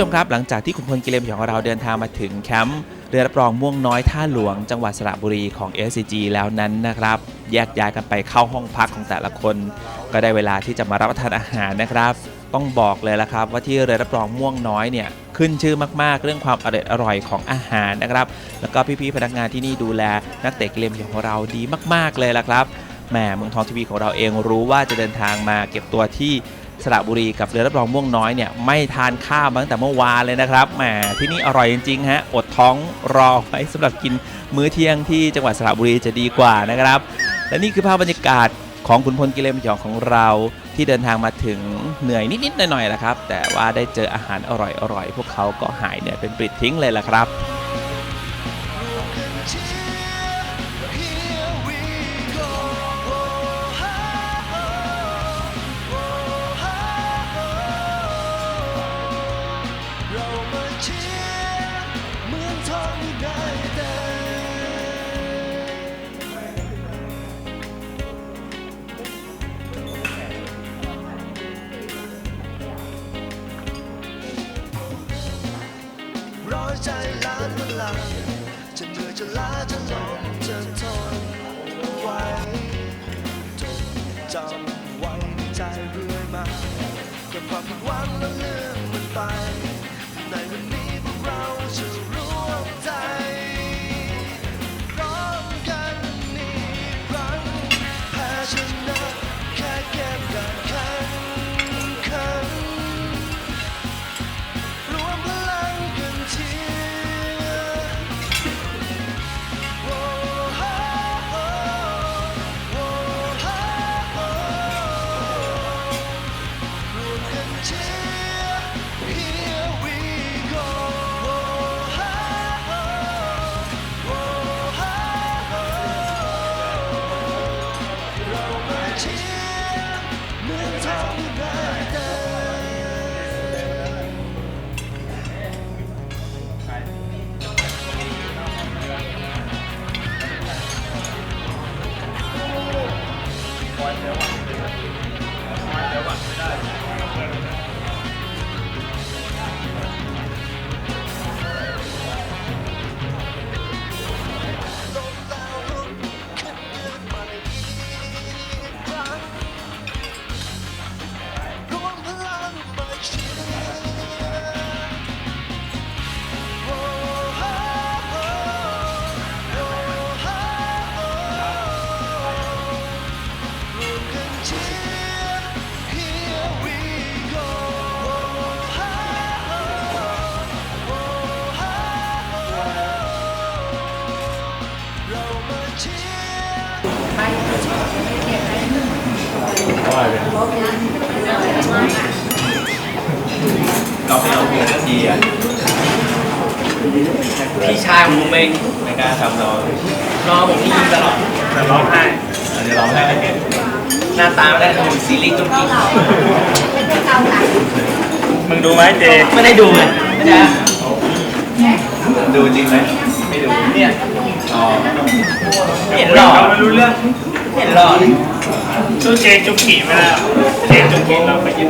ชมครับหลังจากที่คุณพลกิเลมของเราเดินทางมาถึงแคมป์เรือรับรองม่วงน้อยท่าหลวงจังหวัดสระบุรีของ SCG แล้วนั้นนะครับ แยกย้ายกันไปเข้าห้องพักของแต่ละคน ก็ได้เวลาที่จะมารับประทานอาหารนะครับ ต้องบอกเลยละครับ ว่าที่เรือรับรองม่วงน้อยเนี่ยขึ้นชื่อมากๆ เรื่องความอร่อยอร่อยของอาหารนะครับ แล้วก็พี่ๆพนักงานที่นี่ดูแลนักเตะกิเลมของเราดีมาก ๆเลยละครับแหมเมืองทองทีวีของเราเองรู้ว่าจะเดินทางมาเก็บตัวที่ สระบุรีกับเรือรับรองม่วงน้อยเนี่ยไม่ทานข้าวมาตั้งแต่เมื่อวานเลยนะครับแหมที่นี่อร่อยจริงๆฮะอดท้องรอไว้สำหรับกินมื้อเที่ยงที่จังหวัดสระบุรีจะดีกว่านะครับ และนี่คือภาพบรรยากาศของคุณพลกิเลมหยองของเราที่เดินทางมาถึงเหนื่อยนิดๆหน่อยๆนะครับ แต่ว่าได้เจออาหารอร่อยๆพวกเขาก็หายเหนื่อยเป็นปลิดทิ้งเลยล่ะครับ ใจล้านพลังจะเหนื่อยจะล้าจะลงจะทนไหวจดจำไว้ในใจเรื่อยมากับความผิดหวังและเลื่องมันไปในวันนี้ เชียร์เมืองทอง มาเชียร์เราให้เราเพียงทีอะพี่ชายของผมเองไม่กล้าทำนอนรอผมที่ยิงตลอดแต่ร้องไห้เดี๋ยวเราให้หน้าตาไม่ได้ทำซีรีส์จุ๊กจิ๊กมึงดูไหมเจไม่ได้ดูเลยไม่ได้ดูจริงไหมไม่ดูเนี่ย เห็นหล่อไม่รู้เรื่องไม่เห็นหล่อเลยสู้เจจุกขี่ไม่ได้หรอกเจจุกขี่เราไปยิน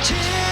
tears.